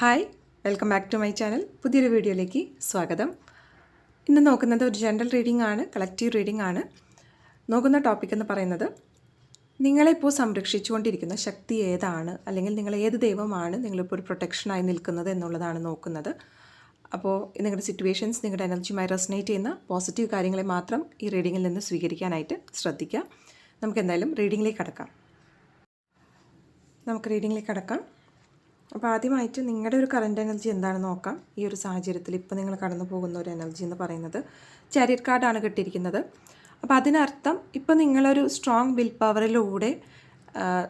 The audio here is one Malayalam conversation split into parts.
Hi welcome back to my channel. പുതിയൊരു വീഡിയോയിലേക്ക് സ്വാഗതം. ഇന്ന് നോക്കുന്നത് ഒരു ജനറൽ റീഡിംഗ് ആണ് കളക്റ്റീവ് റീഡിംഗ് ആണ്. നോക്കുന്ന ടോപ്പിക് എന്ന് പറയുന്നത് നിങ്ങളെപ്പോൾ സംരക്ഷിച്ചുകൊണ്ടിരിക്കുന്ന ശക്തി ഏതാണ്? അല്ലെങ്കിൽ നിങ്ങൾ ഏത് ദൈവമാണ് നിങ്ങളിപ്പോൾ ഒരു പ്രൊട്ടക്ഷനായി നിൽക്കുന്നത് എന്നുള്ളതാണ് നോക്കുന്നത്. അപ്പോൾ നിങ്ങളുടെ സിറ്റുവേഷൻസ് നിങ്ങളുടെ എനർജിയുമായി റെസനേറ്റ് ചെയ്യുന്ന പോസിറ്റീവ് കാര്യങ്ങളെ മാത്രം ഈ റീഡിങ്ങിൽ നിന്ന് സ്വീകരിക്കാനായിട്ട് ശ്രദ്ധിക്കുക നമുക്ക് എന്തായാലും റീഡിങ്ങിലേക്ക് കടക്കാം. നമുക്ക് റീഡിങ്ങിലേക്ക് കടക്കാം. അപ്പോൾ ആദ്യമായിട്ട് നിങ്ങളുടെ ഒരു കറണ്ട് എനർജി എന്താണെന്ന് നോക്കാം. ഈ ഒരു സാഹചര്യത്തിൽ ഇപ്പോൾ നിങ്ങൾ കടന്നു പോകുന്ന ഒരു എനർജി എന്ന് പറയുന്നത് ചാരിയറ്റ് കാർഡാണ് കിട്ടിയിരിക്കുന്നത്. അപ്പോൾ അതിനർത്ഥം ഇപ്പോൾ നിങ്ങളൊരു സ്ട്രോങ് വിൽ പവറിലൂടെ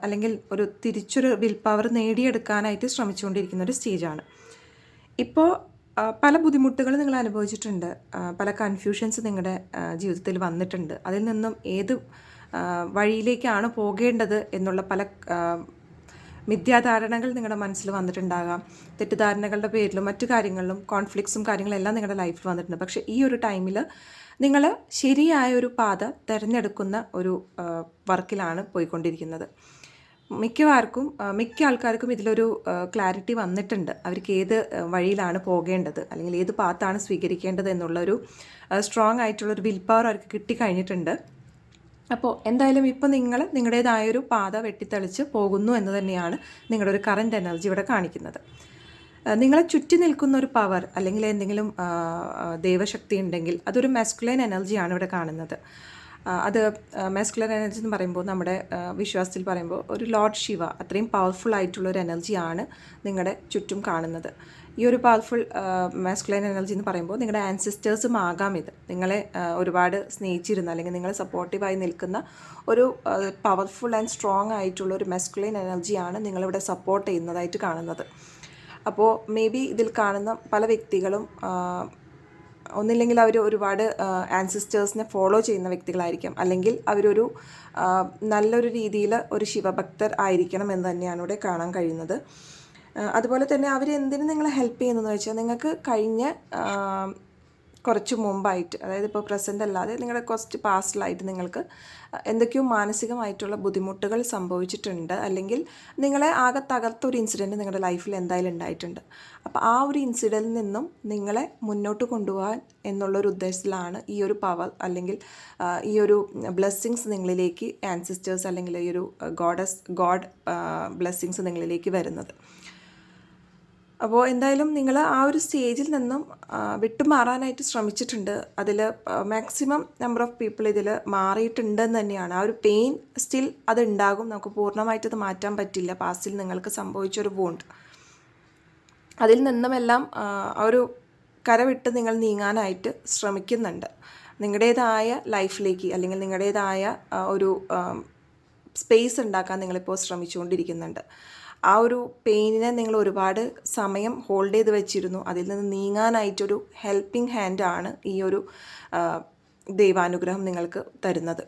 അല്ലെങ്കിൽ ഒരു തിരിച്ചൊരു വിൽ പവർ നേടിയെടുക്കാനായിട്ട് ശ്രമിച്ചുകൊണ്ടിരിക്കുന്ന ഒരു സ്റ്റേജാണ് ഇപ്പോൾ പല ബുദ്ധിമുട്ടുകൾ നിങ്ങൾ അനുഭവിച്ചിട്ടുണ്ട്. പല കൺഫ്യൂഷൻസ് നിങ്ങളുടെ ജീവിതത്തിൽ വന്നിട്ടുണ്ട്. അതിൽ നിന്നും ഏത് വഴിയിലേക്കാണ് പോകേണ്ടത് എന്നുള്ള പല മിഥ്യാധാരണകൾ നിങ്ങളുടെ മനസ്സിൽ വന്നിട്ടുണ്ടാകാം. തെറ്റിദ്ധാരണകളുടെ പേരിലും മറ്റു കാര്യങ്ങളിലും കോൺഫ്ലിക്ട്സും കാര്യങ്ങളെല്ലാം നിങ്ങളുടെ ലൈഫിൽ വന്നിട്ടുണ്ട്. പക്ഷേ ഈ ഒരു ടൈമിൽ നിങ്ങൾ ശരിയായ ഒരു പാത തിരഞ്ഞെടുക്കുന്ന ഒരു വർക്കിലാണ് പോയിക്കൊണ്ടിരിക്കുന്നത്. മിക്കവാർക്കും മിക്ക ആൾക്കാർക്കും ഇതിലൊരു ക്ലാരിറ്റി വന്നിട്ടുണ്ട്. അവർക്ക് ഏത് വഴിയിലാണ് പോകേണ്ടത്? അല്ലെങ്കിൽ ഏത് പാത്താണ് സ്വീകരിക്കേണ്ടത് എന്നുള്ളൊരു സ്ട്രോങ് ആയിട്ടുള്ളൊരു വിൽ പവർ അവർക്ക് കിട്ടിക്കഴിഞ്ഞിട്ടുണ്ട്. അപ്പോൾ എന്തായാലും ഇപ്പോൾ നിങ്ങൾ നിങ്ങളുടേതായൊരു പാത വെട്ടിത്തെളിച്ച് പോകുന്നു എന്ന് തന്നെയാണ് നിങ്ങളുടെ ഒരു കറന്റ് എനർജി ഇവിടെ കാണിക്കുന്നത്. നിങ്ങളെ ചുറ്റി നിൽക്കുന്ന ഒരു പവർ അല്ലെങ്കിൽ എന്തെങ്കിലും ദൈവശക്തി ഉണ്ടെങ്കിൽ അതൊരു മെസ്കുലൈൻ എനർജിയാണ് ഇവിടെ കാണുന്നത്. അത് മെസ്കുലർ എനർജി എന്ന് പറയുമ്പോൾ നമ്മുടെ വിശ്വാസത്തിൽ പറയുമ്പോൾ ഒരു ലോർഡ് ശിവ അത്രയും പവർഫുൾ ആയിട്ടുള്ള ഒരു എനർജിയാണ് നിങ്ങളുടെ ചുറ്റും കാണുന്നത്. ഈ ഒരു പവർഫുൾ മാസ്കുലൈൻ എനർജി എന്ന് പറയുമ്പോൾ നിങ്ങളുടെ ആൻസിസ്റ്റേഴ്സും ആകാം ഇത്. നിങ്ങളെ ഒരുപാട് സ്നേഹിച്ചിരുന്ന അല്ലെങ്കിൽ നിങ്ങളെ സപ്പോർട്ടീവായി നിൽക്കുന്ന ഒരു പവർഫുൾ ആൻഡ് സ്ട്രോങ് ആയിട്ടുള്ള ഒരു മാസ്കുലൈൻ എനർജിയാണ് നിങ്ങളിവിടെ സപ്പോർട്ട് ചെയ്യുന്നതായിട്ട് കാണുന്നത്. അപ്പോൾ മേ ബി ഇതിൽ കാണുന്ന പല വ്യക്തികളും ഒന്നില്ലെങ്കിൽ അവർ ഒരുപാട് ആൻസിസ്റ്റേഴ്സിനെ ഫോളോ ചെയ്യുന്ന വ്യക്തികളായിരിക്കാം. അല്ലെങ്കിൽ അവരൊരു നല്ലൊരു രീതിയിൽ ഒരു ശിവഭക്തർ ആയിരിക്കണം എന്ന് തന്നെയാണ് ഇവിടെ കാണാൻ കഴിയുന്നത്. അതുപോലെ തന്നെ അവർ എന്തിനു നിങ്ങളെ ഹെൽപ്പ് ചെയ്യുന്നതെന്ന് വെച്ചാൽ നിങ്ങൾക്ക് കഴിഞ്ഞ കുറച്ച് മുമ്പായിട്ട് അതായത് ഇപ്പോൾ പ്രസന്റ് അല്ലാതെ നിങ്ങളുടെ കുറച്ച് പാസ്റ്റിലായിട്ട് നിങ്ങൾക്ക് എന്തൊക്കെയോ മാനസികമായിട്ടുള്ള ബുദ്ധിമുട്ടുകൾ സംഭവിച്ചിട്ടുണ്ട്. അല്ലെങ്കിൽ നിങ്ങളെ ആകെ തകർത്തൊരു ഇൻസിഡന്റ് നിങ്ങളുടെ ലൈഫിൽ എന്തായാലും ഉണ്ടായിട്ടുണ്ട്. അപ്പോൾ ആ ഒരു ഇൻസിഡന്റിൽ നിന്നും നിങ്ങളെ മുന്നോട്ട് കൊണ്ടുപോകാൻ എന്നുള്ളൊരു ഉദ്ദേശത്തിലാണ് ഈ ഒരു പവർ അല്ലെങ്കിൽ ഈ ഒരു ബ്ലെസ്സിങ്സ് നിങ്ങളിലേക്ക് ആൻസിസ്റ്റേഴ്സ് അല്ലെങ്കിൽ ഈ ഒരു ഗോഡസ് ഗോഡ് ബ്ലെസ്സിങ്സ് നിങ്ങളിലേക്ക് വരുന്നത്. അപ്പോൾ എന്തായാലും നിങ്ങൾ ആ ഒരു സ്റ്റേജിൽ നിന്നും വിട്ടുമാറാനായിട്ട് ശ്രമിച്ചിട്ടുണ്ട്. അതിൽ മാക്സിമം നമ്പർ ഓഫ് പീപ്പിൾ ഇതിൽ മാറിയിട്ടുണ്ടെന്ന് തന്നെയാണ്. ആ ഒരു പെയിൻ സ്റ്റിൽ അത് ഉണ്ടാകും നമുക്ക് പൂർണമായിട്ട് അത് മാറ്റാൻ പറ്റില്ല. പാസ്റ്റിൽ നിങ്ങൾക്ക് സംഭവിച്ചൊരു ബോണ്ട് അതിൽ നിന്നുമെല്ലാം ആ ഒരു കരവിട്ട് നിങ്ങൾ നീങ്ങാനായിട്ട് ശ്രമിക്കുന്നുണ്ട്. നിങ്ങളുടേതായ ലൈഫിലേക്ക് അല്ലെങ്കിൽ നിങ്ങളുടേതായ ഒരു സ്പേസ് ഉണ്ടാക്കാൻ നിങ്ങളിപ്പോൾ ശ്രമിച്ചുകൊണ്ടിരിക്കുന്നുണ്ട്. ആ ഒരു പെയിനിനെ നിങ്ങൾ ഒരുപാട് സമയം ഹോൾഡ് ചെയ്ത് വെച്ചിരുന്നു. അതിൽ നിന്ന് നീങ്ങാനായിട്ടൊരു ഹെൽപ്പിംഗ് ഹാൻഡാണ് ഈ ഒരു ദൈവാനുഗ്രഹം നിങ്ങൾക്ക് തരുന്നത്.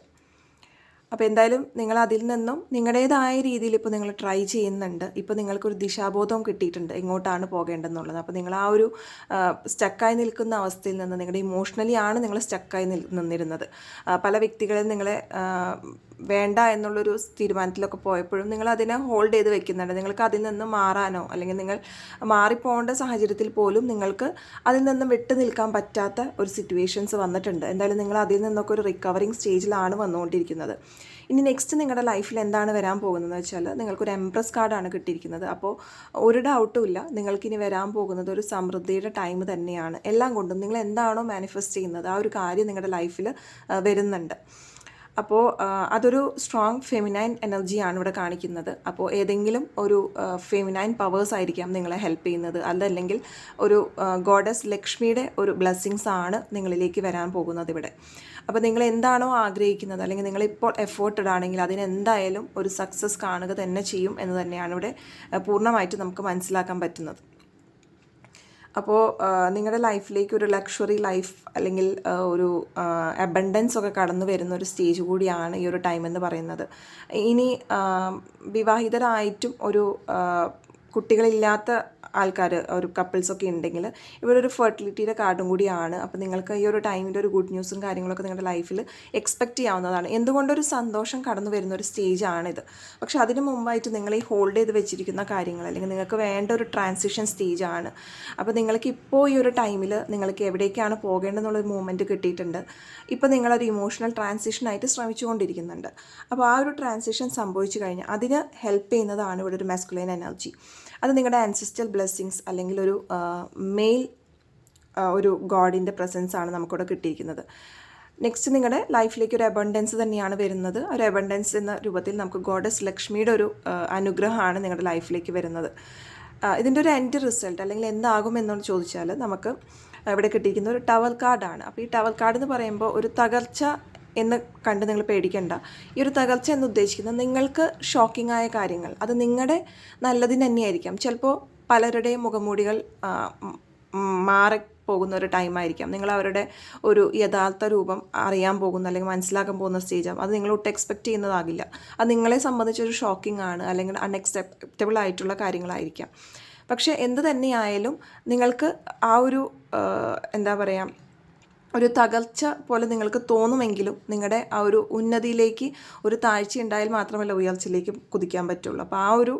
അപ്പോൾ എന്തായാലും നിങ്ങൾ അതിൽ നിന്നും നിങ്ങളുടേതായ രീതിയിൽ ഇപ്പോൾ നിങ്ങൾ ട്രൈ ചെയ്യുന്നുണ്ട്. ഇപ്പോൾ നിങ്ങൾക്കൊരു ദിശാബോധം കിട്ടിയിട്ടുണ്ട് എങ്ങോട്ടാണ് പോകേണ്ടതെന്നുള്ളത്. അപ്പോൾ നിങ്ങൾ ആ ഒരു സ്റ്റക്കായി നിൽക്കുന്ന അവസ്ഥയിൽ നിന്ന് നിങ്ങളുടെ ഇമോഷണലി ആണ് നിങ്ങൾ സ്റ്റക്കായി നിൽ നിന്നിരുന്നത്. പല വ്യക്തികളെ നിങ്ങളെ വേണ്ട എന്നുള്ളൊരു തീരുമാനത്തിലൊക്കെ പോയപ്പോഴും നിങ്ങൾ അതിനെ ഹോൾഡ് ചെയ്ത് വെക്കുന്നുണ്ട്. നിങ്ങൾക്ക് അതിൽ നിന്ന് മാറാനോ അല്ലെങ്കിൽ നിങ്ങൾ മാറിപ്പോകേണ്ട സാഹചര്യത്തിൽ പോലും നിങ്ങൾക്ക് അതിൽ നിന്നും വിട്ടു നിൽക്കാൻ പറ്റാത്ത ഒരു സിറ്റുവേഷൻസ് വന്നിട്ടുണ്ട്. എന്തായാലും നിങ്ങൾ അതിൽ നിന്നൊക്കെ ഒരു റിക്കവറിങ് സ്റ്റേജിലാണ് വന്നുകൊണ്ടിരിക്കുന്നത്. ഇനി നെക്സ്റ്റ് നിങ്ങളുടെ ലൈഫിൽ എന്താണ് വരാൻ പോകുന്നതെന്ന് വെച്ചാൽ നിങ്ങൾക്കൊരു എംപ്രസ് കാർഡാണ് കിട്ടിയിരിക്കുന്നത്. അപ്പോൾ ഒരു ഡൗട്ടും ഇല്ല. നിങ്ങൾക്കിനി വരാൻ പോകുന്നത് ഒരു സമൃദ്ധിയുടെ ടൈം തന്നെയാണ്. എല്ലാം കൊണ്ടും നിങ്ങൾ എന്താണോ മാനിഫെസ്റ്റ് ചെയ്യുന്നത് ആ ഒരു കാര്യം നിങ്ങളുടെ ലൈഫിൽ വരുന്നുണ്ട്. അപ്പോൾ അതൊരു സ്ട്രോങ് ഫെമിനൈൻ എനർജിയാണ് ഇവിടെ കാണിക്കുന്നത്. അപ്പോൾ ഏതെങ്കിലും ഒരു ഫെമിനൈൻ പവേഴ്സ് ആയിരിക്കാം നിങ്ങളെ ഹെൽപ്പ് ചെയ്യുന്നത്. അതല്ലെങ്കിൽ ഒരു ഗോഡസ് ലക്ഷ്മിയുടെ ഒരു ബ്ലെസ്സിങ്സ് ആണ് നിങ്ങളിലേക്ക് വരാൻ പോകുന്നത് ഇവിടെ. അപ്പോൾ നിങ്ങൾ എന്താണോ ആഗ്രഹിക്കുന്നത് അല്ലെങ്കിൽ നിങ്ങളിപ്പോൾ എഫേർട്ടഡ് ആണെങ്കിൽ അതിനെന്തായാലും ഒരു സക്സസ് കാണുക തന്നെ ചെയ്യും എന്ന് തന്നെയാണ് ഇവിടെ പൂർണമായിട്ട് നമുക്ക് മനസ്സിലാക്കാൻ പറ്റുന്നത്. അപ്പോൾ നിങ്ങളുടെ ലൈഫിലേക്ക് ഒരു ലക്ഷറി ലൈഫ് അല്ലെങ്കിൽ ഒരു അബണ്ടൻസ് ഒക്കെ കടന്നു വരുന്ന ഒരു സ്റ്റേജ് കൂടിയാണ് ഈ ഒരു ടൈം എന്ന് പറയുന്നത്. ഇനി വിവാഹിതരായിട്ടും ഒരു കുട്ടികളില്ലാത്ത ആൾക്കാർ ഒരു കപ്പിൾസൊക്കെ ഉണ്ടെങ്കിൽ ഇവരൊരു ഫെർട്ടിലിറ്റിയുടെ കാർഡും കൂടിയാണ്. അപ്പോൾ നിങ്ങൾക്ക് ഈ ഒരു ടൈമിന്റെ ഒരു ഗുഡ് ന്യൂസും കാര്യങ്ങളൊക്കെ നിങ്ങളുടെ ലൈഫിൽ എക്സ്പെക്റ്റ് ചെയ്യാവുന്നതാണ്. എന്തുകൊണ്ടൊരു സന്തോഷം കടന്നു വരുന്ന ഒരു സ്റ്റേജാണിത് പക്ഷേ അതിന് മുമ്പായിട്ട് നിങ്ങൾ ഈ ഹോൾഡ് ചെയ്ത് വെച്ചിരിക്കുന്ന കാര്യങ്ങൾ അല്ലെങ്കിൽ നിങ്ങൾക്ക് വേണ്ട ഒരു ട്രാൻസിഷൻ സ്റ്റേജാണ് അപ്പോൾ നിങ്ങൾക്ക് ഇപ്പോൾ ഈ ഒരു ടൈമിൽ നിങ്ങൾക്ക് എവിടേക്കാണ് പോകേണ്ടതെന്നുള്ളൊരു മൂമെന്റ് കിട്ടിയിട്ടുണ്ട്. ഇപ്പോൾ നിങ്ങളൊരു ഇമോഷണൽ ട്രാൻസിഷനായിട്ട് ശ്രമിച്ചുകൊണ്ടിരിക്കുന്നുണ്ട്. അപ്പോൾ ആ ഒരു ട്രാൻസിഷൻ സംഭവിച്ചു കഴിഞ്ഞാൽ അതിന് ഹെൽപ്പ് ചെയ്യുന്നതാണ് ഇവിടെ ഒരു മെസ്കുലൈൻ എനർജി അത് നിങ്ങളുടെ ആൻസിസ്റ്റൽ ബ്ലെസ്സിങ്സ് അല്ലെങ്കിൽ ഒരു മെയിൽ ഒരു ഗോഡിന്റെ പ്രസൻസ് ആണ് നമുക്കിവിടെ കിട്ടിയിരിക്കുന്നത്. നെക്സ്റ്റ് നിങ്ങളുടെ ലൈഫിലേക്ക് ഒരു അബണ്ടൻസ് തന്നെയാണ് വരുന്നത്. ഒരു അബണ്ടൻസ് എന്ന രൂപത്തിൽ നമുക്ക് ഗോഡസ് ലക്ഷ്മിയുടെ ഒരു അനുഗ്രഹമാണ് നിങ്ങളുടെ ലൈഫിലേക്ക് വരുന്നത്. ഇതിന്റെ ഒരു എൻഡ് റിസൾട്ട് അല്ലെങ്കിൽ എന്താകും എന്നോട് ചോദിച്ചാൽ നമുക്ക് ഇവിടെ കിട്ടിയിരിക്കുന്ന ഒരു ടവൽ കാർഡാണ് അപ്പോൾ ഈ ടവൽ കാർഡ് എന്ന് പറയുമ്പോൾ ഒരു തകർച്ച എന്ന് കണ്ട് നിങ്ങൾ പേടിക്കേണ്ട. ഈ ഒരു തകർച്ച എന്ന് ഉദ്ദേശിക്കുന്നത് നിങ്ങൾക്ക് ഷോക്കിംഗ് ആയ കാര്യങ്ങൾ. അത് നിങ്ങളുടെ നല്ലതിന് തന്നെയായിരിക്കാം. ചിലപ്പോൾ പലരുടെയും മുഖമൂടികൾ മാറി പോകുന്ന ഒരു ടൈമായിരിക്കാം. നിങ്ങൾ അവരുടെ ഒരു യഥാർത്ഥ രൂപം അറിയാൻ പോകുന്ന അല്ലെങ്കിൽ മനസ്സിലാക്കാൻ പോകുന്ന സ്റ്റേജാകും അത് നിങ്ങൾ ഒട്ടും എക്സ്പെക്റ്റ് ചെയ്യുന്നതാകില്ല. അത് നിങ്ങളെ സംബന്ധിച്ചൊരു ഷോക്കിംഗ് ആണ് അല്ലെങ്കിൽ അൺഎക്സെപ്റ്റബിൾ ആയിട്ടുള്ള കാര്യങ്ങളായിരിക്കാം. പക്ഷേ എന്ത് തന്നെയായാലും നിങ്ങൾക്ക് ആ ഒരു എന്താ പറയുക ഒരു തകർച്ച പോലെ നിങ്ങൾക്ക് തോന്നുമെങ്കിലും നിങ്ങളുടെ ആ ഒരു ഉന്നതിയിലേക്ക് ഒരു താഴ്ച ഉണ്ടായാൽ മാത്രമല്ല ഉയർച്ചയിലേക്ക് കുതിക്കാൻ പറ്റുള്ളൂ. അപ്പോൾ ആ ഒരു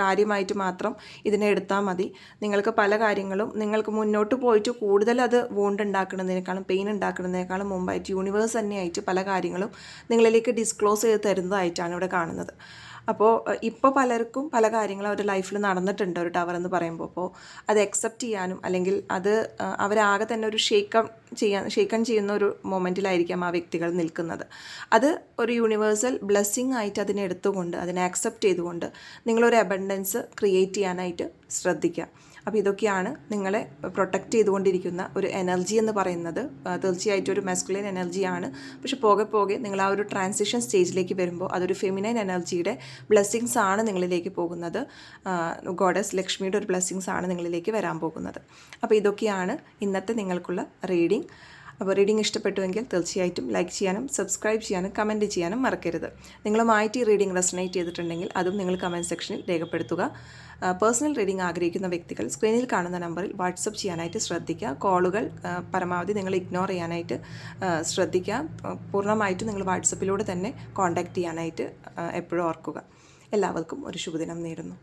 കാര്യമായിട്ട് മാത്രം ഇതിനെ എടുത്താൽ മതി. നിങ്ങൾക്ക് പല കാര്യങ്ങളും നിങ്ങൾക്ക് മുന്നോട്ട് പോയിട്ട് കൂടുതൽ അത് വോണ്ട് ഉണ്ടാക്കുന്നതിനേക്കാളും പെയിൻ ഉണ്ടാക്കുന്നതിനേക്കാളും മുമ്പായിട്ട് യൂണിവേഴ്സ് തന്നെയായിട്ട് പല കാര്യങ്ങളും നിങ്ങളിലേക്ക് ഡിസ്ക്ലോസ് ചെയ്ത് തരുന്നതായിട്ടാണ് ഇവിടെ കാണുന്നത്. അപ്പോൾ ഇപ്പോൾ പലർക്കും പല കാര്യങ്ങളും അവരുടെ ലൈഫിൽ നടന്നിട്ടുണ്ട് ഒരു ടവർ എന്ന് പറയുമ്പോൾ അപ്പോൾ അത് അക്സെപ്റ്റ് ചെയ്യാനും അല്ലെങ്കിൽ അത് അവരാകെ തന്നെ ഒരു ഷേക്കം ചെയ്യാൻ ഷേക്കൺ ചെയ്യുന്ന ഒരു മൊമെന്റിലായിരിക്കാം ആ വ്യക്തികൾ നിൽക്കുന്നത്. അത് ഒരു യൂണിവേഴ്സൽ ബ്ലെസ്സിങ് ആയിട്ട് അതിനെ എടുത്തുകൊണ്ട് അതിനെ അക്സെപ്റ്റ് ചെയ്തുകൊണ്ട് നിങ്ങളൊരു അബണ്ടൻസ് ക്രിയേറ്റ് ചെയ്യാനായിട്ട് ശ്രദ്ധിക്കുക. അപ്പോൾ ഇതൊക്കെയാണ് നിങ്ങളെ പ്രൊട്ടക്റ്റ് ചെയ്തുകൊണ്ടിരിക്കുന്ന ഒരു എനർജി എന്ന് പറയുന്നത്. തീർച്ചയായിട്ടും ഒരു മെസ്കുലൈൻ എനർജിയാണ് പക്ഷെ പോകെ പോകെ നിങ്ങൾ ആ ഒരു ട്രാൻസിഷൻ സ്റ്റേജിലേക്ക് വരുമ്പോൾ അതൊരു ഫെമിനൈൻ എനർജിയുടെ ബ്ലെസ്സിങ്സ് ആണ് നിങ്ങളിലേക്ക് പോകുന്നത്. ഗോഡസ് ലക്ഷ്മിയുടെ ഒരു ബ്ലെസ്സിങ്സ് ആണ് നിങ്ങളിലേക്ക് വരാൻ പോകുന്നത്. അപ്പോൾ ഇതൊക്കെയാണ് ഇന്നത്തെ നിങ്ങൾക്കുള്ള റീഡിംഗ് അപ്പോൾ റീഡിംഗ് ഇഷ്ടപ്പെട്ടുവെങ്കിൽ തീർച്ചയായിട്ടും ലൈക്ക് ചെയ്യാനും സബ്സ്ക്രൈബ് ചെയ്യാനും കമന്റ് ചെയ്യാനും മറക്കരുത്. നിങ്ങളുമായിട്ട് ഈ റീഡിംഗ് റെസനേറ്റ് ചെയ്തിട്ടുണ്ടെങ്കിൽ അതും നിങ്ങൾ കമന്റ് സെക്ഷനിൽ രേഖപ്പെടുത്തുക. പേഴ്സണൽ റീഡിംഗ് ആഗ്രഹിക്കുന്ന വ്യക്തികൾ സ്ക്രീനിൽ കാണുന്ന നമ്പറിൽ വാട്സപ്പ് ചെയ്യാനായിട്ട് ശ്രദ്ധിക്കുക. കോളുകൾ പരമാവധി നിങ്ങൾ ഇഗ്നോർ ചെയ്യാനായിട്ട് ശ്രദ്ധിക്കുക. പൂർണമായിട്ട് നിങ്ങൾ വാട്സപ്പിലൂടെ തന്നെ കോൺടാക്റ്റ് ചെയ്യാനായിട്ട് എപ്പോഴും ഓർക്കുക. എല്ലാവർക്കും ഒരു ശുഭദിനം നേരുന്നു.